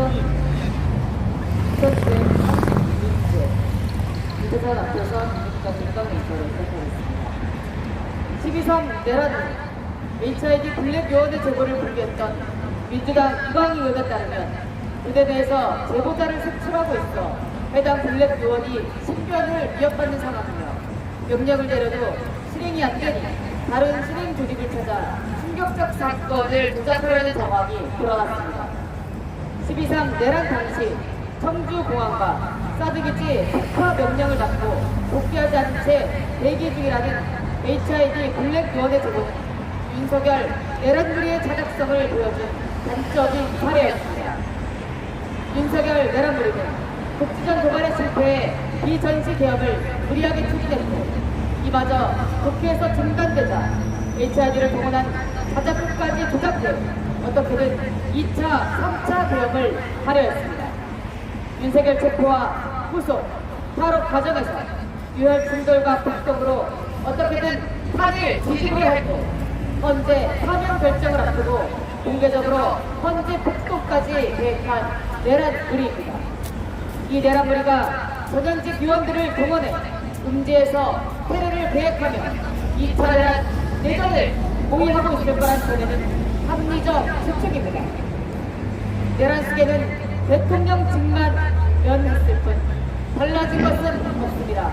2000주행 36세 유태산 앞에서 민주당 민주당 인사를 시작하겠습니다. 12.3 내란 HID 블랙 요원의 제보를 불기했던 민주당 이광희 의원에 따르면 의대 내에서 제보자를 색출하고 있어 해당 블랙 요원이 신변을 위협받는 상황이며 명령을 내려도 실행이 안 되니 다른 실행 조직을 찾아 충격적 사건을 조작하려는 정황이 드러났습니다. 12.3 내란 당시 청주공항과 사드기지 폭파 명령을 받고 복귀하지 않은 채 대기 중이라는 HID 블랙 요원의 제보는 윤석열 내란 무리의 자작성을 보여준 단적인 사례였습니다. 윤석열 내란 무리는 국지전 도발에 실패해 비전시 계엄을 무리하게 추진했고 이마저 국회에서 중단되자 HID를 동원한 자작극까지 조작돼 어떻게든 2차, 3차 계엄을 하려 했습니다. 윤석열 체포와 후속, 탈옥 과정에서 유혈 충돌과 폭동으로 어떻게든 판을 뒤집어야 했고 헌재 파면 결정을 앞두고 공개적으로 헌재 폭동까지 계획한 내란 무리입니다. 이 내란 무리가 전현직 위원들을 동원해 음지에서 테러를 계획하며 2차 내란 내전을 모의하고 있을 거란 전에는 합리적 추측입니다. 내란 속에는 대통령 직만 면했을 뿐 달라진 것은 없습니다.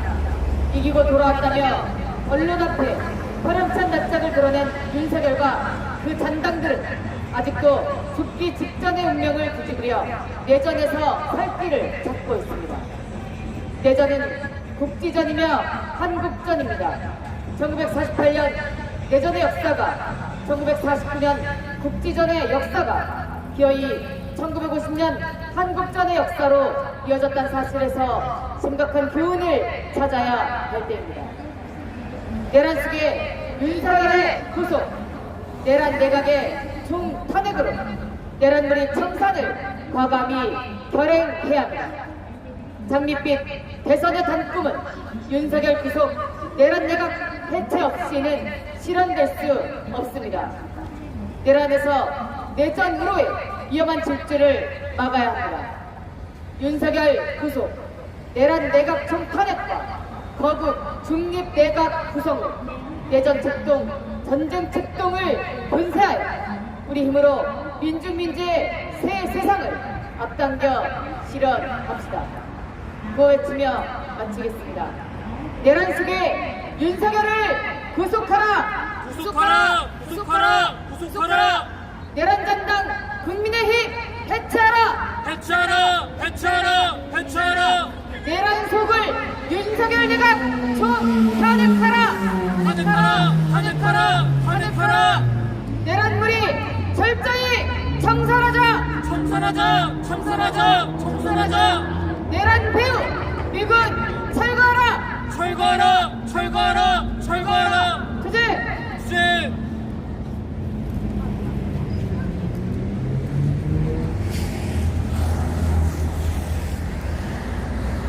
이기고 돌아왔다며 언론 앞에 화렴찬 낯짝을 드러낸 윤석열과 그 잔당들은 아직도 죽기 직전의 운명을 뒤집으려 내전에서 살 길을 찾고 있습니다. 내전은 국지전이며 한국전입니다. 1948년 내전의 역사가 1949년 국지전의 역사가 기어이 1950년 한국전의 역사로 이어졌다는 사실에서 심각한 교훈을 찾아야 할 때입니다. 내란 속에 윤석열의 구속, 내란 내각의 총 탄핵으로 내란물이 청산을 과감히 결행해야 합니다. 장밋빛 대선의 단꿈은 윤석열 구속 내란 내각 해체 없이는 실현될 수 없습니다. 내란에서 내전으로의 위험한 질주를 막아야 합니다. 윤석열 구속, 내란 내각 총탄핵과 거국 중립 내각 구성으로 내전 책동, 전쟁 책동을 분쇄하여 우리 힘으로 민중민주의 새 세상을 앞당겨 실현합시다. 구호 외치며 마치겠습니다. 내란 속에 윤석열을 구속하라! 구속하라! 구속하라! 구속하라! 내란 전당 국민의힘 해체하라! 해체하라! 해체하라! 해체하라! 내란 속을 윤석열 내각 총 탄핵하라! 탄핵하라! 탄핵하라! 탄핵하라! 내란물이 철저히 청산하자! 청산하자! 청산하자! 청산하자! 내란 배후 미군